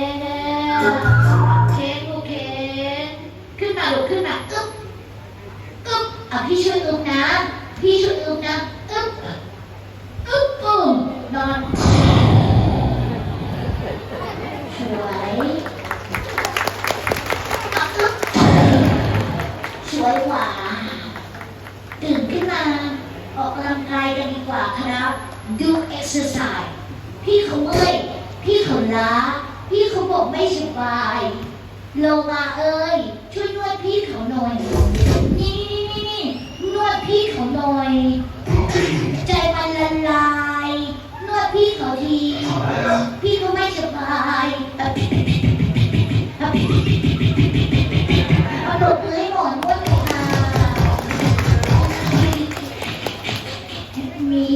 เค้กลูกเค้กขึ้นมาลูกขึ้นมาอึ๊บอึ๊บอะพี่ช่วยอึ๊บนะพี่ช่วยอึ๊บนะอึ๊บอึ๊บปุ้มนอนสวยอึ๊บสวยกว่าตื่นขึ้นมาออกกำลังกายกันดีกว่าครับดู exercise พี่เขาเมื่อยพี่เขาล้า ผมไม่สบายโลมาเอ้ย ช่วยนวดพี่เขาหน่อยนี่นี่นี่นี่นี่นวดพี่เขาหน่อย ใจมันละลาย นวดพี่เขาที พี่เขาไม่สบายเอาตบมือให้หมอนวดค่ะมี